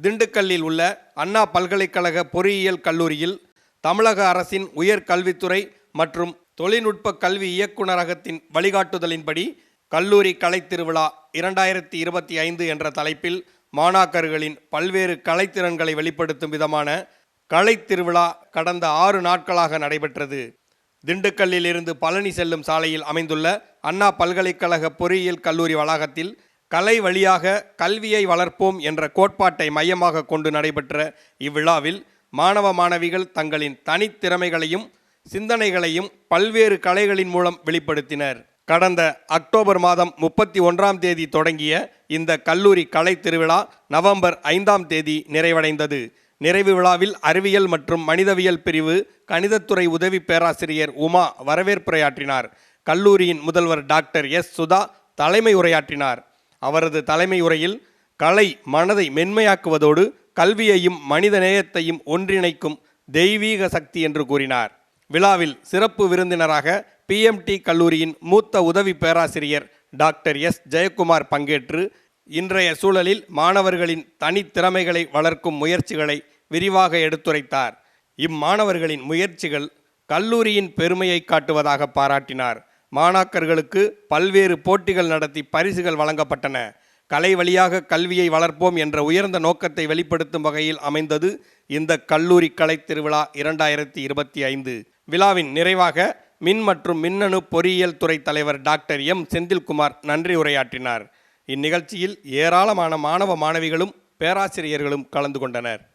திண்டுக்கல்லில் உள்ள அண்ணா பல்கலைக்கழக பொறியியல் கல்லூரியில் தமிழக அரசின் உயர்கல்வித்துறை மற்றும் தொழில்நுட்ப கல்வி இயக்குநரகத்தின் வழிகாட்டுதலின்படி கல்லூரி கலைத்திருவிழா இரண்டாயிரத்தி இருபத்தி ஐந்து என்ற தலைப்பில் மாணாக்கர்களின் பல்வேறு கலைத்திறன்களை வெளிப்படுத்தும் விதமான கலைத்திருவிழா கடந்த ஆறு நாட்களாக நடைபெற்றது. திண்டுக்கல்லில் இருந்து பழனி செல்லும் சாலையில் அமைந்துள்ள அண்ணா பல்கலைக்கழக பொறியியல் கல்லூரி வளாகத்தில் கலை வழியாக கல்வியை வளர்ப்போம் என்ற கோட்பாட்டை மையமாக கொண்டு நடைபெற்ற இவ்விழாவில் மாணவ மாணவிகள் தங்களின் தனித்திறமைகளையும் சிந்தனைகளையும் பல்வேறு கலைகளின் மூலம் வெளிப்படுத்தினர். கடந்த அக்டோபர் மாதம் முப்பத்தி ஒன்றாம் தேதி தொடங்கிய இந்த கல்லூரி கலை திருவிழா நவம்பர் ஐந்தாம் தேதி நிறைவடைந்தது. நிறைவு விழாவில் அறிவியல் மற்றும் மனிதவியல் பிரிவு கணிதத்துறை உதவி பேராசிரியர் உமா வரவேற்புரையாற்றினார். கல்லூரியின் முதல்வர் டாக்டர் எஸ் சுதா தலைமை உரையாற்றினார். அவரது தலைமை உரையில் கலை மனதை மென்மையாக்குவதோடு கல்வியையும் மனித நேயத்தையும் ஒன்றிணைக்கும் தெய்வீக சக்தி என்று கூறினார். விழாவில் சிறப்பு விருந்தினராக பிஎம்டி கல்லூரியின் மூத்த உதவி பேராசிரியர் டாக்டர் எஸ். ஜெயக்குமார் பங்கேற்று இன்றைய சூழலில் மாணவர்களின் தனித்திறமைகளை வளர்க்கும் முயற்சிகளை விரிவாக எடுத்துரைத்தார். இம்மாணவர்களின் முயற்சிகள் கல்லூரியின் பெருமையை காட்டுவதாக பாராட்டினார். மாணாக்கர்களுக்கு பல்வேறு போட்டிகள் நடத்தி பரிசுகள் வழங்கப்பட்டன. கலை வழியாக கல்வியை வளர்ப்போம் என்ற உயர்ந்த நோக்கத்தை வெளிப்படுத்தும் வகையில் அமைந்தது இந்த கல்லூரி கலைத் திருவிழா இரண்டாயிரத்தி இருபத்தி ஐந்து. விழாவின் நிறைவாக மின் மற்றும் மின்னணு பொறியியல் துறை தலைவர் டாக்டர் எம். செந்தில்குமார் நன்றி உரையாற்றினார். இந்நிகழ்ச்சியில் ஏராளமான மாணவ மாணவிகளும் பேராசிரியர்களும் கலந்து கொண்டனர்.